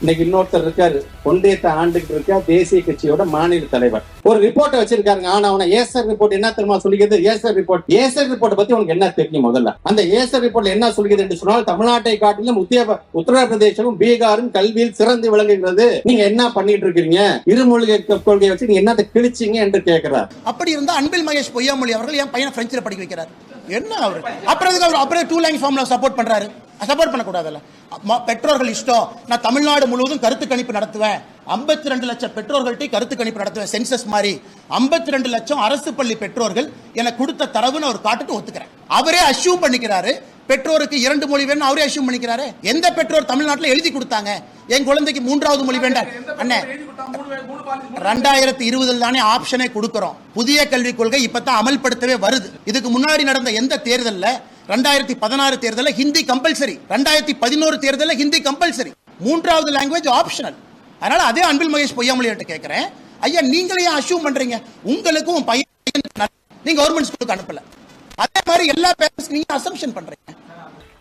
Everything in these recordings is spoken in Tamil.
இன்னைக்கு இன்னொருத்தர் இருக்காரு. ஒன்றியத்தை ஆண்டுகிட்டு இருக்க தேசிய கட்சியோட மாநில தலைவர். ஒரு ரிப்போர்ட்டை வச்சிருக்காருங்க. ஆனா அவன ஏசர் ரிப்போர்ட் என்ன தெரியுமா சொல்லிக்கிறது? ஏசர் ரிப்போர்ட் ஏசர் ரிப்போர்ட் பத்தி உனக்கு என்ன தெரியும் முதல்ல? அந்த ஏசர் ரிப்போர்ட்ல என்ன சொல்கிறது என்று சொன்னால் தமிழ்நாட்டை காட்டிலும் உத்திய உத்தரப்பிரதேசமும் பீகாரும் கல்வியில் சிறந்து விளங்குகிறது. நீங்க என்ன பண்ணிட்டு இருக்கீங்க? இருமொழி கொள்கையை வச்சு நீங்க என்னத்தை கிழிச்சீங்க என்று கேட்கிறார். அப்படி இருந்தா அன்பில் மகேஷ் பொய்யாமொழி அவர்கள் என் பையனை பிரெஞ்சில் படிக்க வைக்கிறார்? என்ன அவர்? அப்புறம் அவர் அப்புறம் டூ லைன் ஃபார்ம்ல சப்போர்ட் பண்றாரு? சப்போர்ட் பண்ணக்கூடாதுல்ல. பெற்றோர்கள் இஷ்டம். நான் தமிழ்நாடு முழுவதும் கருத்து கணிப்பு நடத்துவேன். 52 ரெண்டு லட்சம் பெற்றோர்கள்ட்ட கருத்து கணிப்பு நடத்துவேன் சென்சஸ் மாதிரி. 52 ரெண்டு லட்சம் அரசு பள்ளி பெற்றோர்கள் எனக்கு கொடுத்த தரவுன்னு அவர் காட்டுட்டு ஒத்துக்கிறேன். அவரே அஷ்யூம் பண்ணிக்கிறாரு. பெற்றோருக்கு இரண்டு மொழி வேணும் அவரே அஷ்யூம் பண்ணிக்கிறாரு. எந்த பெற்றோர் தமிழ்நாட்டில் எழுதி கொடுத்தாங்க? என் குழந்தைக்கு மூன்றாவது மொழி வேண்டாம் அண்ணே ரெண்டாயிரத்தி இருபதுல தானே ஆப்ஷனே கொடுக்கிறோம். புதிய கல்விக் கொள்கை இப்பதான் அமல்படுத்தவே வருது. இதுக்கு முன்னாடி நடந்த எந்த தேர்தலில் ரெண்டாயிரத்தி பதினாறு தேர்தலில் ஹிந்தி கம்பல்சரி. ரெண்டாயிரத்தி பதினோரு தேர்தலில் ஹிந்தி கம்பல்சரி. மூன்றாவது லாங்குவேஜ் ஆப்ஷனல் அதனால அதே அன்பில் மகேஷ் பொய்யாமொழியிட்ட கேட்கிறேன் ஐயா நீங்களே அசியூம் பண்றீங்க? உங்களுக்கும் பையன் நீங்க கவர்மெண்ட் ஸ்கூலுக்கு அனுப்பல. அதே மாதிரி எல்லா பேரண்ட்ஸ் நீங்க அசம்ஷன் பண்றீங்க.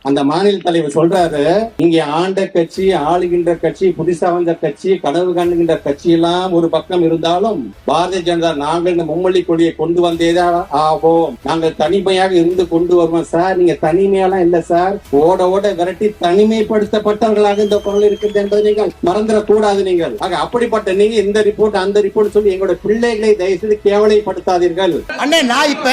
அந்த மாநில தலைவர் சொல்றாரு இங்க ஆண்ட கட்சி ஆளுகின்ற கட்சி புதுசா வந்த கட்சி கனவு காணுகின்ற கட்சி எல்லாம் ஒரு பக்கம் இருந்தாலும் பாரதிய ஜனதா நாங்கள் இந்த மும்மொழி கொடியை கொண்டு வந்தேதான் ஆவோம். நாங்கள் தனிமையாக இருந்து கொண்டு வருவோம் சார். நீங்க தனிமையெல்லாம் இல்ல சார். ஓட ஓட விரட்டி தனிமைப்படுத்தப்பட்டவர்களாக இந்த குரல் இருக்கிறது என்பதை நீங்கள் மறந்துடக்கூடாது நீங்கள். ஆக அப்படிப்பட்ட நீங்க இந்த ரிப்போர்ட் அந்த ரிப்போர்ட் சொல்லி எங்களோட பிள்ளைகளை தயவுசெய்து கேவலைப்படுத்தாதீர்கள். அண்ணே நான் இப்ப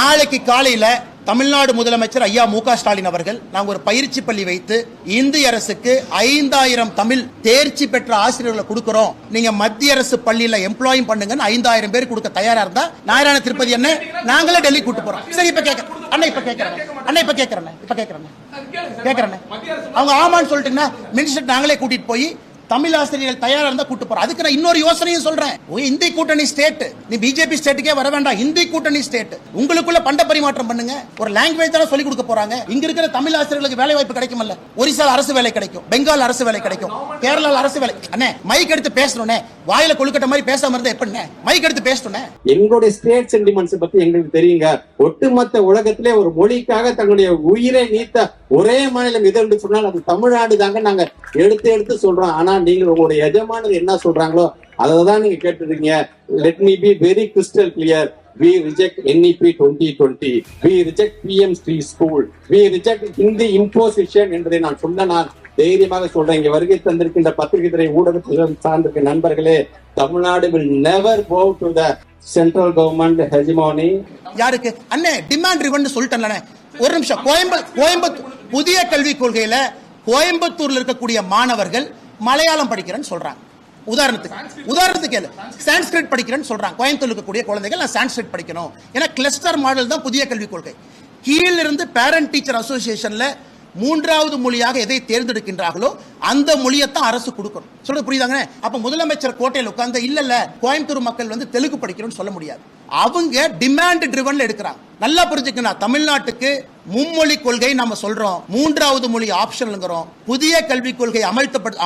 நாளைக்கு காலையில தமிழ்நாடு முதலமைச்சர் ஐயா மு ஸ்டாலின் அவர்கள் நாங்கள் ஒரு பயிற்சி பள்ளி வைத்து இந்திய அரசுக்கு ஐந்தாயிரம் தமிழ் தேர்ச்சி பெற்ற ஆசிரியர்களை கொடுக்கிறோம். நீங்க மத்திய அரசு பள்ளியில எம்ப்ளாயும் பண்ணுங்கன்னு ஐந்தாயிரம் பேர் கொடுக்க தயாரா இருந்தா நாராயண திருப்பதி என்ன நாங்களே டெல்லி கூட்டு போறோம். சரி இப்ப கேட்க அண்ணா இப்ப கேட்கறேன். அண்ணா இப்ப கேட்கறேன் இப்ப கேட்கறேன் கேட்கறேன் அவங்க ஆமான்னு சொல்லிட்டுங்கன்னா மினிஸ்டர் நாங்களே கூட்டிட்டு போய் தமிழ் ஆசிரியர்கள் தயாரா இருந்தா கூட்டு போறோம். அதுக்கு நான் இன்னொரு யோசனையும் சொல்றேன். இந்தி கூட்டணி ஸ்டேட் நீ பிஜேபி ஸ்டேட்டுக்கே வர வேண்டாம். இந்தி கூட்டணி ஸ்டேட் உங்களுக்குள்ள பண்ட பரிமாற்றம் பண்ணுங்க. ஒரு லாங்குவேஜ் தானே சொல்லி கொடுக்க போறாங்க. இங்க இருக்கிற தமிழ் ஆசிரியர்களுக்கு வேலை வாய்ப்பு கிடைக்கும்ல ஒரிசால அரசு வேலை கிடைக்கும். பெங்கால் அரசு வேலை கிடைக்கும். கேரளால அரசு வேலை அண்ணே மைக் எடுத்து பேசணும்னே வாயில கொழுக்கட்ட மாதிரி பேசாம இருந்தா எப்படிண்ணே? மைக் எடுத்து பேசணும்னே எங்களுடைய ஸ்டேட் சென்டிமெண்ட்ஸ் பத்தி எங்களுக்கு தெரியுங்க. ஒட்டுமொத்த உலகத்திலே ஒரு மொழிக்காக தங்களுடைய உயிரை நீத்த ஒரே மாநிலம் இது என்று சொன்னால் அது தமிழ்நாடு தாங்க நாங்க எடுத்து எடுத்து சொல்றோம். ஆனா நீங்கள் உங்களுடைய எஜமானர் என்ன சொல்றாங்களோ அதை தான் நீங்க கேட்டுருக்கீங்க. Let me be very crystal clear we reject E NEP 2020 we reject PM Street School. We reject Hindi imposition என்பதை நான் சொன்ன நான் தைரியமாக சொல்றேன். இங்க வருகை தந்திருக்கின்ற பத்திரிகை துறை ஊடகத்துடன் சார்ந்திருக்க நண்பர்களே Tamil Nadu will never go to the central government hegemony. யாருக்கு? அண்ணே டிமாண்ட் ரிவன் சொல்லிட்டேன் ஒரு நிமிஷம். கோயம்புத்தூர் கோயம்புத்தூர் புதிய கல்விக் கொள்கையில கோயம்புத்தூர்ல இருக்கக்கூடிய மாணவர்கள் மலையாளம் படிக்கிறேன்னு சொல்றாங்க. உதாரணத்துக்கு உதாரணத்துக்கு கேளு சான்ஸ்கிரிட் படிக்கிறேன்னு சொல்றாங்க. கோயம்புத்தூர் இருக்கக்கூடிய குழந்தைகள் நான் சான்ஸ்கிரிட் படிக்கணும். ஏன்னா கிளஸ்டர் மாடல் தான் புதிய கல்விக் கொள்கை. கீழிருந்து பேரண்ட் டீச்சர் அசோசியேஷன்ல மூன்றாவது மொழியாக எதை தேர்ந்தெடுக்கின்றார்களோ அந்த மொழியைத்தான் அரசு கொடுக்கணும். சொல்றது புரியுதாங்க அப்ப முதலமைச்சர் கோட்டையில் உட்கார்ந்து இல்ல இல்ல கோயம்புத்தூர் மக்கள் வந்து தெலுங்கு படிக்கணும்னு சொல்ல முடியாது. அவங்க டிமாண்ட் ட்ரிவன்ல எடுக்கிறாங்க. நல்லா புரிஞ்சுக்கணும் தமிழ்நாட்டுக்கு மும்மொழி கொள்கை நம்ம சொல்றோம். மூன்றாவது மொழி ஆப்ஷன்ங்கிறோம் புதிய கல்விக் கொள்கை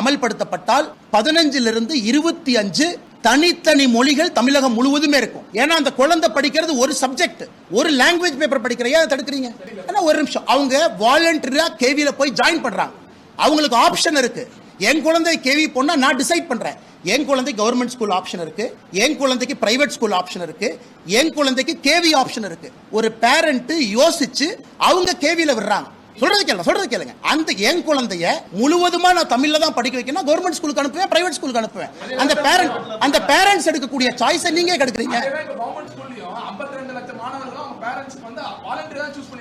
அமல்படுத்தப்பட்டால் பதினஞ்சிலிருந்து இருபத்தி அஞ்சு தனித்தனி மொழிகள் தமிழகம் முழுவதுமே இருக்கும். ஏன்னா அந்த குழந்தை படிக்கிறது ஒரு சப்ஜெக்ட் ஒரு லாங்குவேஜ் பேப்பர் படிக்கிற ஏன் தடுக்கிறீங்க? ஏன்னா ஒரு நிமிஷம். அவங்க வாலண்டரியா கேவியில போய் ஜாயின் பண்றாங்க. அவங்களுக்கு ஆப்ஷன் இருக்கு. என் குழந்தை கேவி போனா நான் டிசைட் பண்றேன். என் குழந்தை கவர்மெண்ட் ஸ்கூல் ஆப்ஷன் இருக்கு. என் குழந்தைக்கு பிரைவேட் ஸ்கூல் ஆப்ஷன் இருக்கு. என் குழந்தைக்கு கேவி ஆப்ஷன் இருக்கு. ஒரு பேரண்ட் யோசிச்சு அவங்க கேவியில விடுறாங்க. சொல்றது கேளுங்க சொல்றது கேளுங்க. அந்த என் குழந்தைய முழுவதுமா நான் தமிழ்ல தான் படிக்க வைக்கணும் கவர்மெண்ட் ஸ்கூலுக்கு அனுப்புவேன் பிரைவேட் ஸ்கூலுக்கு அனுப்புவேன். அந்த பேரண்ட் அந்த பேரண்ட்ஸ் எடுக்கக்கூடிய சாய்ஸை நீங்க கெடுக்குறீங்க கவர்மெண்ட் ஸ்கூல்லயும் 52 லட்சம் மாணவர்களும் அவங்க பேரண்ட்ஸ்க்கு வந்து வாலண்டியர் தான் சூஸ் பண்ணி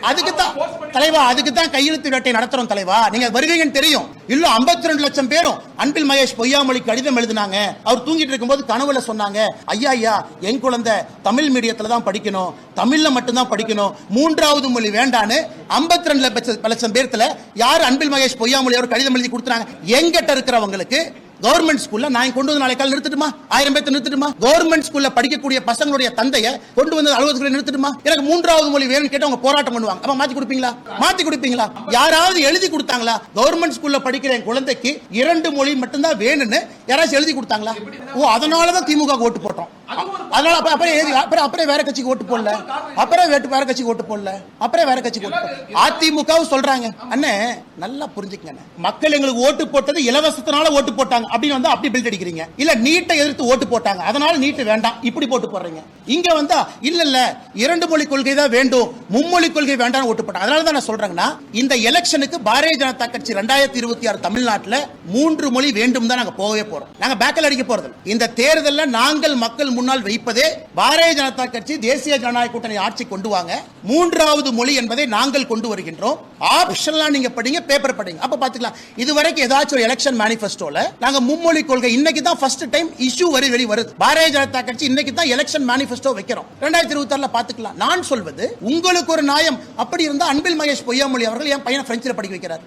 அதுக்கு தான் தலைவா அதுக்கு தான் கையெழுத்து வேட்டை நடத்துறோம் தலைவா. நீங்க வருவீங்கன்னு தெரியும். இல்ல 52 லட்சம் பேரும் அன்பில் மகேஷ் பொய்யாமொழி கடிதம் எழுதினாங்க. அவர் தூங்கிட்டு இருக்கும்போது கனவுல சொன்னாங்க ஐயா ஐயா என் குழந்தை தமிழ் மீடியத்துல தான் படிக்கணும். தமிழ்ல மட்டும்தான் படிக்கணும். மூன்றாவது மொழி வேண்டான்னு 52 லட்சம் லட்சம் பேர்த்துல யார் அன்பில் மகேஷ் பொய்யாமொழி அவர் கடிதம் எழுதி கொடுத்துறாங்க? எங்கிட்ட இருக்கிறவங்களுக்கு கவர்மெண்ட் ஸ்கூல்ல நான் கொண்டு வந்து நாளை கால நிறுத்தட்டுமா? ஆயிரம் பேர்த்து நிறுத்தட்டுமா? கவர்மெண்ட் ஸ்கூல்ல படிக்கக்கூடிய பசங்களுடைய தந்தைய கொண்டு வந்து அலுவலகத்துல நிறுத்தட்டுமா? எனக்கு மூன்றாவது மொழி வேணும்னு கேட்டு அவங்க போராட்டம் பண்ணுவாங்க. அப்ப மாத்தி கொடுப்பீங்களா? மாத்தி கொடுப்பீங்களா? யாராவது எழுதி கொடுத்தாங்களா? கவர்மெண்ட் ஸ்கூல்ல படிக்கிற என் குழந்தைக்கு இரண்டு மொழி மட்டும்தான் வேணும்னு யாராச்சும் எழுதி கொடுத்தாங்களா? ஓ அதனாலதான் திமுக ஓட்டு போட்டோம். அதனால அப்ப அப்புறம் ஏது- அப்புறம் அப்புறம் வேற கட்சிக்கு ஓட்டு போடல. அப்புறம் வேட்டு வேற கட்சிக்கு ஓட்டு போடல. அப்புறம் வேற கட்சிக்கு ஓட்டு போடல. அதிமுகவும் சொல்றாங்க அண்ணே நல்லா புரிஞ்சுக்கங்க மக்கள் எங்களுக்கு ஓட்டு போட்டது இலவசத்தினால ஓட்டு போட்டாங்க. அப்படின்னு வந்து அப்படி பில்ட் அடிக்கிறீங்க. இல்ல நீட்டை எதிர்த்து ஓட்டு போட்டாங்க. அதனால நீட்டு வேண்டாம். இப்படி போட்டு போடுறீங்க. இங்க வந்தா இல்ல இல்ல இரண்டு மொழி கொள்கை தான் வேண்டும். மும்மொழி கொள்கை வேண்டாம் ஓட்டு போட்டாங்க. அதனால தான் நான் சொல்றேங்கன்னா இந்த எலெக்ஷனுக்கு பாரதிய ஜனதா கட்சி ரெண்டாயிரத்தி இருபத்தி ஆறு தமிழ்நாட்டுல மூன்று மொழி வேண்டும் தான் நாங்க போகவே போறோம். நாங்க பேக்கல் அடிக்க போறது இந்த தேர்தலில் நாங்கள் மக்கள் முன்னால் வைப்பதே பாரதிய ஜனதா கட்சி தேசிய ஜனநாயக கூட்டணி ஆட்சி கொண்டு வாங்க. மூன்றாவது மொழி என்பதை நாங்கள் கொண்டு வருகின்றோம். ஆப்ஷன்லாம் நீங்க படிங்க பேப்பர் படிங்க. அப்ப பாத்துக்கலாம். இது வரைக்கும் ஏதாச்சும் ஒரு எலெக்ஷன் மேனிஃபெஸ்டோல நாங்க மும்மொழி கொள்கை இன்னைக்கு தான் ஃபர்ஸ்ட் டைம் இஷ்யூ வரி வெளி வருது. பாரதிய ஜனதா கட்சி இன்னைக்கு தான் எலெக்ஷன் மேனிஃபெஸ்டோ வைக்கிறோம். ரெண்டாயிரத்தி இருபத்தி ஆறுல பாத்துக்கலாம். நான் சொல்வது உங்களுக்கு ஒரு நியாயம். அப்படி இருந்தா அன்பில் மகேஷ் பொய்யாமொழி அவர்கள் என் பையனை பிரெஞ்சில் படிக்க வைக்கிறார்.